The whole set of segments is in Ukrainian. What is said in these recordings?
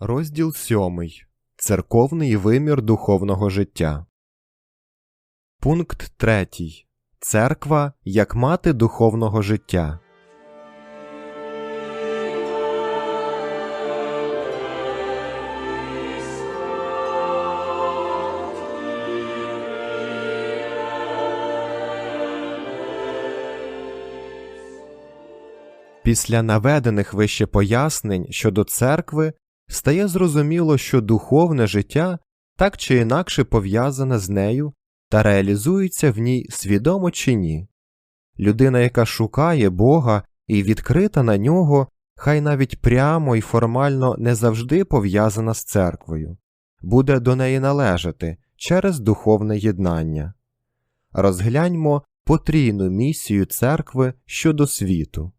Розділ сьомий. Церковний вимір духовного життя. Пункт третій. Церква як мати духовного життя. Після наведених вище пояснень щодо церкви стає зрозуміло, що духовне життя так чи інакше пов'язане з нею та реалізується в ній свідомо чи ні. Людина, яка шукає Бога і відкрита на нього, хай навіть прямо і формально не завжди пов'язана з церквою, буде до неї належати через духовне єднання. Розгляньмо потрійну місію церкви щодо світу.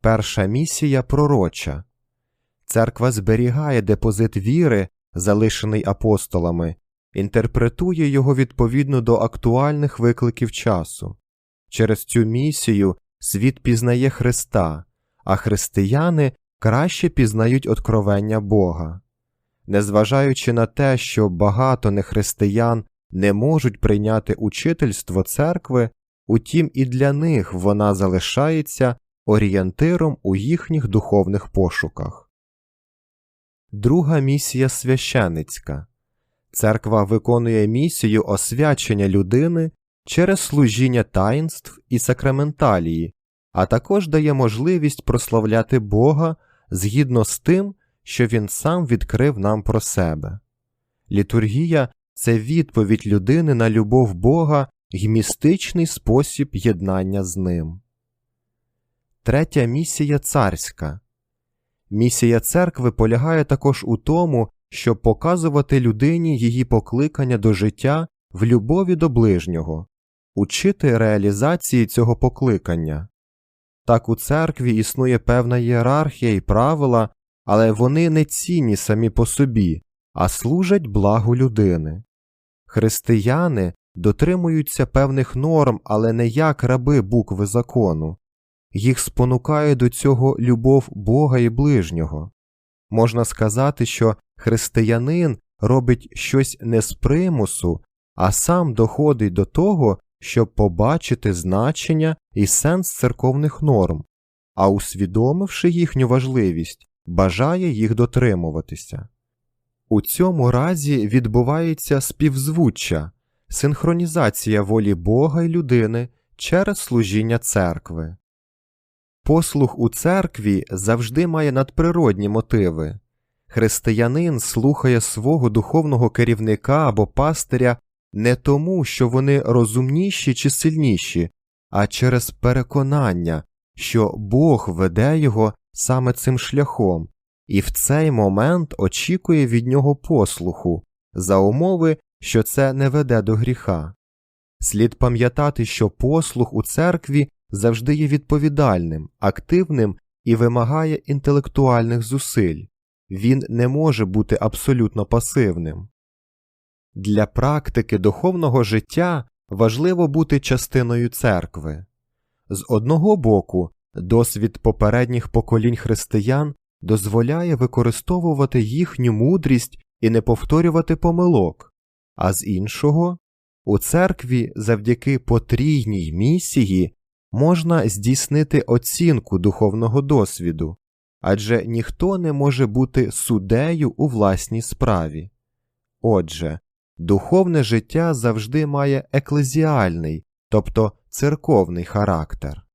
Перша місія пророча. Церква зберігає депозит віри, залишений апостолами, інтерпретує його відповідно до актуальних викликів часу. Через цю місію світ пізнає Христа, а християни краще пізнають откровення Бога. Незважаючи на те, що багато нехристиян не можуть прийняти учительство церкви, утім і для них вона залишається орієнтиром у їхніх духовних пошуках. Друга місія священицька. Церква виконує місію освячення людини через служіння таїнств і сакраменталії, а також дає можливість прославляти Бога згідно з тим, що Він сам відкрив нам про себе. Літургія це відповідь людини на любов Бога й містичний спосіб єднання з ним. Третя місія царська. Місія церкви полягає також у тому, щоб показувати людині її покликання до життя в любові до ближнього, учити реалізації цього покликання. Так у церкві існує певна ієрархія і правила, але вони не цінні самі по собі, а служать благу людини. Християни дотримуються певних норм, але не як раби букви закону їх спонукає до цього любов Бога і ближнього. Можна сказати, що християнин робить щось не з примусу, а сам доходить до того, щоб побачити значення і сенс церковних норм, а усвідомивши їхню важливість, бажає їх дотримуватися. У цьому разі відбувається співзвуччя, синхронізація волі Бога і людини через служіння церкви. Послух у церкві завжди має надприродні мотиви. Християнин слухає свого духовного керівника або пастиря не тому, що вони розумніші чи сильніші, а через переконання, що Бог веде його саме цим шляхом, і в цей момент очікує від нього послуху, за умови, що це не веде до гріха. Слід пам'ятати, що послух у церкві завжди є відповідальним, активним і вимагає інтелектуальних зусиль, він не може бути абсолютно пасивним. Для практики духовного життя важливо бути частиною церкви. З одного боку, досвід попередніх поколінь християн дозволяє використовувати їхню мудрість і не повторювати помилок, а з іншого, у церкві завдяки потрійній місії можна здійснити оцінку духовного досвіду, адже ніхто не може бути судею у власній справі. Отже, духовне життя завжди має еклезіальний, тобто церковний характер.